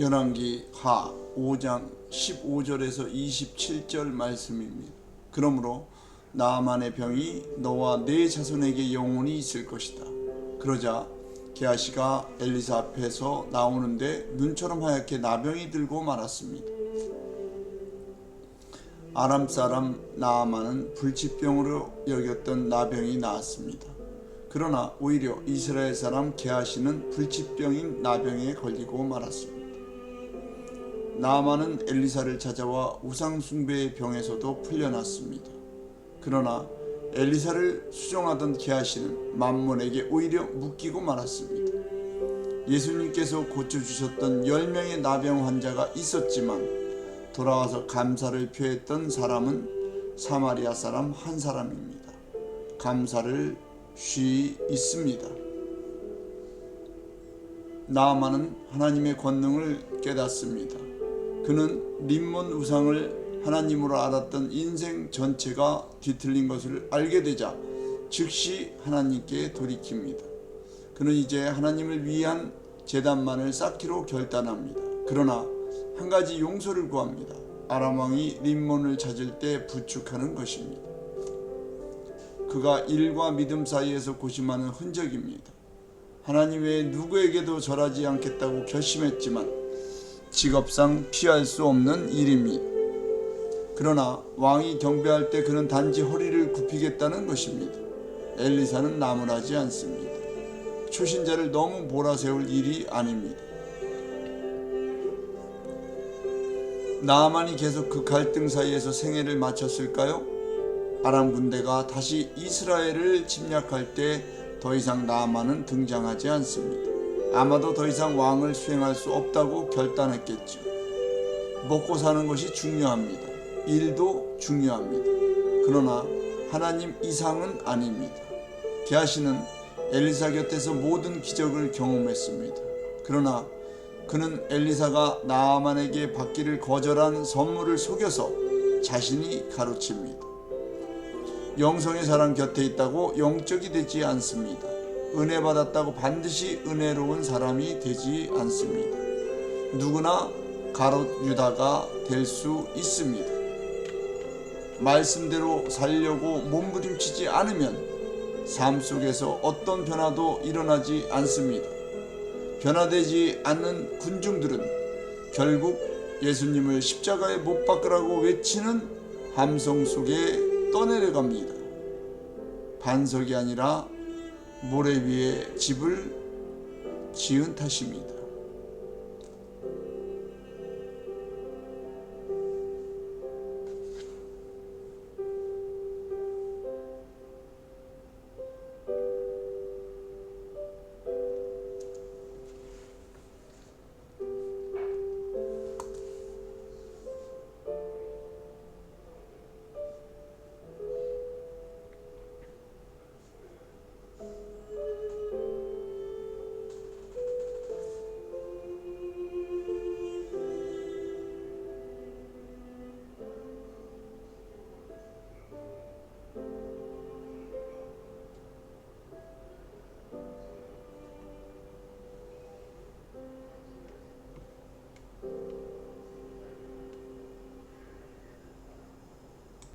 열왕기 하 5장 15절에서 27절 말씀입니다. 그러므로 나만의 병이 너와 네 자손에게 영원히 있을 것이다. 그러자 게하시가 엘리사 앞에서 나오는데 눈처럼 하얗게 나병이 들고 말았습니다. 아람 사람 나아만은 불치병으로 여겼던 나병이 나았습니다. 그러나 오히려 이스라엘 사람 게하시는 불치병인 나병에 걸리고 말았습니다. 나아만은 엘리사를 찾아와 우상 숭배의 병에서도 풀려났습니다. 그러나 엘리사를 수종하던 게하시는 만몬에게 오히려 묶이고 말았습니다. 예수님께서 고쳐주셨던 10명의 나병 환자가 있었지만 돌아와서 감사를 표했던 사람은 사마리아 사람 한 사람입니다. 감사를 쉬 있습니다. 나아만은 하나님의 권능을 깨닫습니다. 그는 림몬 우상을 하나님으로 알았던 인생 전체가 뒤틀린 것을 알게 되자 즉시 하나님께 돌이킵니다. 그는 이제 하나님을 위한 재단만을 쌓기로 결단합니다. 그러나 한 가지 용서를 구합니다. 아람 왕이 림몬을 찾을 때 부축하는 것입니다. 그가 일과 믿음 사이에서 고심하는 흔적입니다. 하나님 외에 누구에게도 절하지 않겠다고 결심했지만 직업상 피할 수 없는 일입니다. 그러나 왕이 경배할 때 그는 단지 허리를 굽히겠다는 것입니다. 엘리사는 나무라지 않습니다. 초신자를 너무 몰아세울 일이 아닙니다. 나만이 계속 그 갈등 사이에서 생애를 마쳤을까요? 아람 군대가 다시 이스라엘을 침략할 때 더 이상 나만은 등장하지 않습니다. 아마도 더 이상 왕을 수행할 수 없다고 결단했겠죠. 먹고 사는 것이 중요합니다. 일도 중요합니다. 그러나 하나님 이상은 아닙니다. 게하시는 엘리사 곁에서 모든 기적을 경험했습니다. 그러나 그는 엘리사가 나아만에게 받기를 거절한 선물을 속여서 자신이 가로칩니다. 영성의 사람 곁에 있다고 영적이 되지 않습니다. 은혜 받았다고 반드시 은혜로운 사람이 되지 않습니다. 누구나 가롯 유다가 될 수 있습니다. 말씀대로 살려고 몸부림치지 않으면 삶 속에서 어떤 변화도 일어나지 않습니다. 변화되지 않는 군중들은 결국 예수님을 십자가에 못 박으라고 외치는 함성 속에 떠내려갑니다. 반석이 아니라 모래 위에 집을 지은 탓입니다.